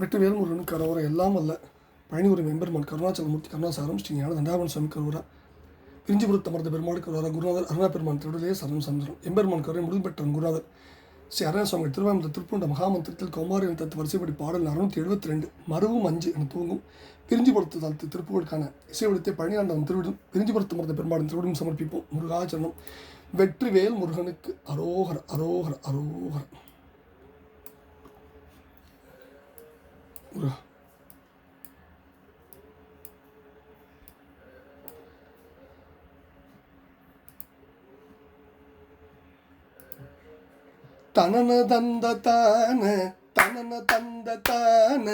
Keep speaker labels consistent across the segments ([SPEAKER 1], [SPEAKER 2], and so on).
[SPEAKER 1] வெற்றி வேல்முருகன் கரோரா எல்லாம் அல்ல. பழனி ஒரு எம்பெருமான் கருணாச்சலமூர்த்தி கருணாசாரம் ஸ்ரீ ஞான தண்டாபன் சுவாமி கரோரா. பிரிஞ்சிபுரத்து அமர்ந்த பெருமாள் கரோரா குருநாதர் அருணா பெருமான் திருடலே சரணம் சந்திரம். எம்பெருமான் கருணை முழும்பெற்ற குருநாதர். ஸ்ரீ அருணா சுவாமி திருவாயந்த திருப்பூண்ட மகாமந்திரத்தில் கௌமாரி தத்து வரிசைப்படி பாடல் அறுநூற்றி எழுபத்தி ரெண்டு மருவும் அஞ்சு என தூங்கும். பிரிஞ்சிபுரத்து தளத்து திருப்புகளுக்கான இசைவெடுத்தை பழனியாண்டவன் திருவிடும் பிரிஞ்சிபுரத்து அமர்ந்த பெருமாளின் திருவிடும் சமர்ப்பிப்போம். முருகாச்சரணம். வெற்றிவேல் முருகனுக்கு அரோகர அரோகர அரோகரம் முருகா தனன தந்த தான தனன தந்த தான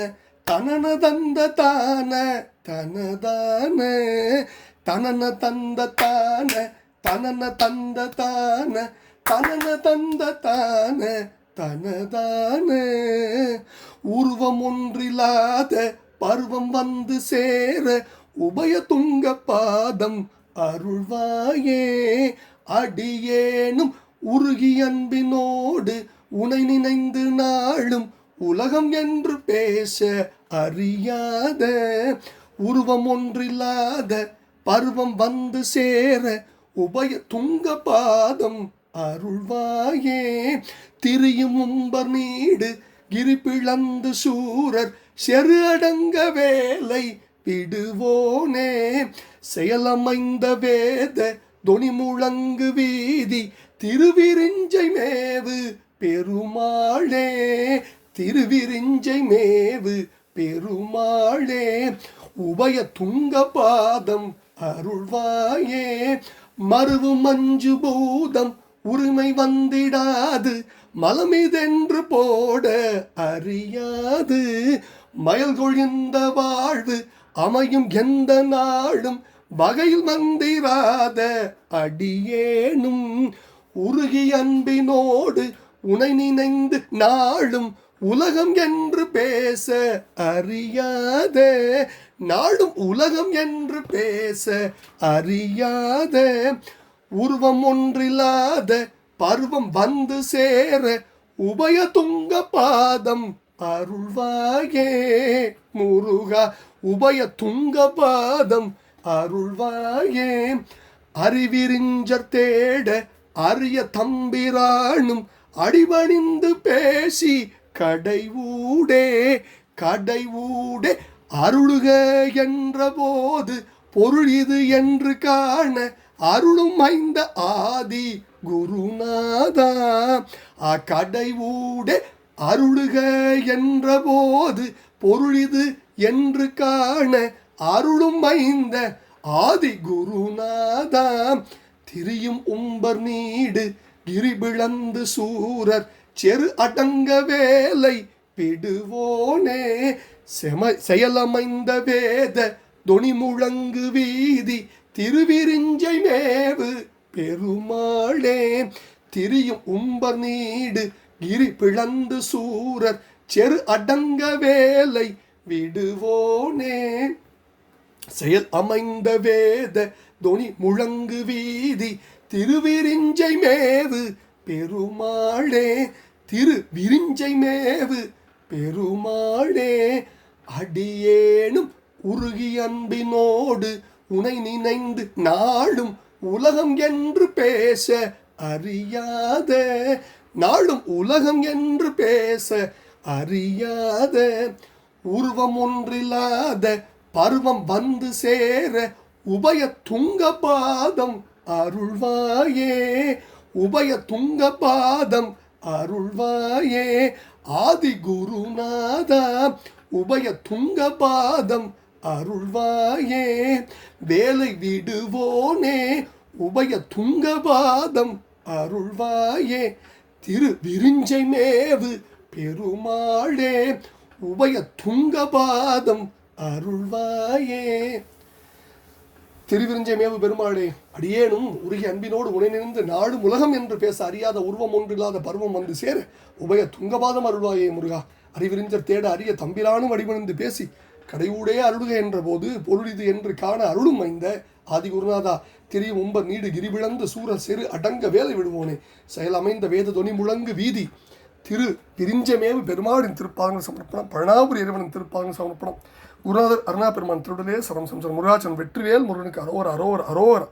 [SPEAKER 1] தனன தந்த தான தனதான தனன தந்த தான தனன தந்த தான தனன தந்த தான தனதான உருவம் ஒன்றில்லாத பருவம் வந்து சேர உபய துங்க பாதம் அருள்வாயே. அடியேனும் உருகி அன்பினோடு உனை நினைந்து நாளும் உலகம் என்று பேச அறியாத உருவம் ஒன்றில்லாத பருவம் வந்து சேர உபய துங்க பாதம் அருள்வாயே. திரியும் உம்பர் நீடு கிரிப்பிழந்து சூரர் செரு அடங்க வேலை விடுவோனே. செயலமைந்த வேத தொனி முழங்கு வீதி திருவிரிஞ்சை மேவு பெருமாளே. திருவிரிஞ்சை மேவு பெருமாளே. உபய துங்க பாதம் அருள்வாயே. மருவு மஞ்சு பூதம் உரிமை வந்திடாது மலமிதென்று போட அறியாது. மயல் கொழிந்த வாழ்வு அமையும் எந்த நாளும் வகையில் மந்திராத அடியேனும். உருகி அன்பினோடு உனை நினைந்து நாளும் உலகம் என்று பேச அறியாத. நாளும் உலகம் என்று பேச அறியாத. உருவம் ஒன்றில்லாத பருவம் வந்து சேர உபய துங்க பாதம் அருள்வாயே. முருகா உபய துங்க பாதம் அருள்வாயே. அறிவிரிஞ்சர் தேட அரிய தம்பிரானும் அடிபணிந்து பேசி கடைவூடே கடைவூடே கடை ஊடே அருளுக என்ற போது பொருள் இது என்று காண அருளும் ஐந்த ஆதி குருநாதா ஆ கடை அருளுக என்ற போது பொருளிது என்று காண அருளும் ஐந்த ஆதி குருநாதா. திரியும் உம்பர் நீடு கிரிபிளந்து சூரர் செரு அடங்க வேலை பிடுவோனே. செம செயலமைந்த வேத தொனி முழங்கு வீதி திருவிரிஞ்சை மேவு பெருமாளே. திரியும் உம்பர் நீடு கிரி பிளந்து சூரர் செரு அடங்க வேலை விடுவோனே. செயல் அமைந்த வேத தொனி முழங்கு வீதி திருவிரிஞ்சை மேவு பெருமாளே. திரு விரிஞ்சை மேவு பெருமாளே. அடியேனும் உருகி அன்பினோடு உனை நினைந்து நாளும் உலகம் என்று பேச அறியாத. நாளும் உலகம் என்று பேச அறியாத. உருவம் ஒன்றில்லாத பருவம் வந்து சேர உபய துங்கபாதம் அருள்வாயே. உபய துங்கபாதம் அருள்வாயே. ஆதி குருநாதா உபய துங்கபாதம் பாதம் அருள்வாயே வேலை விடுவோனே உபய துங்கபாதம் அருள்வாயே திரு விருஞ்சை மேவு பெருமாளே உபய துங்கபாதம் அருள்வாயே. திருவிருஞ்சை மேவு பெருமாளே அடியேனும் உருகி அன்பினோடு உனை நினைந்து உலகம் என்று பேச அறியாத உருவம் ஒன்றில்லாத பருவம் வந்து சேர உபய துங்கபாதம் அருள்வாயே முருகா. அறிவிரிஞ்சர் தேட அரிய தம்பிரானும் அடிபணிந்து பேசி கடையூடே அருளுக என்ற போது பொருளிது என்று காண அருளும் மைந்த ஆதி குருநாதா திரியும் உம்ப நீடு கிரிவிழந்து சூர செரு அடங்க வேலை விடுவோனே. செயல் அமைந்த வேத தொனி முழங்கு வீதி திரு பிரிஞ்சமேவு பெருமாளின் திருப்பாங்க சமர்ப்பணம் பழனாபுரி இறைவனின் திருப்பாங்க சமர்ப்பணம். குருநாதர் அருணா பெருமான் திருடலே சரம் சம்சரம் முருகாச்சன் வெற்றிவேல் முருகனுக்கு அரோர் அரோர் அரோர்.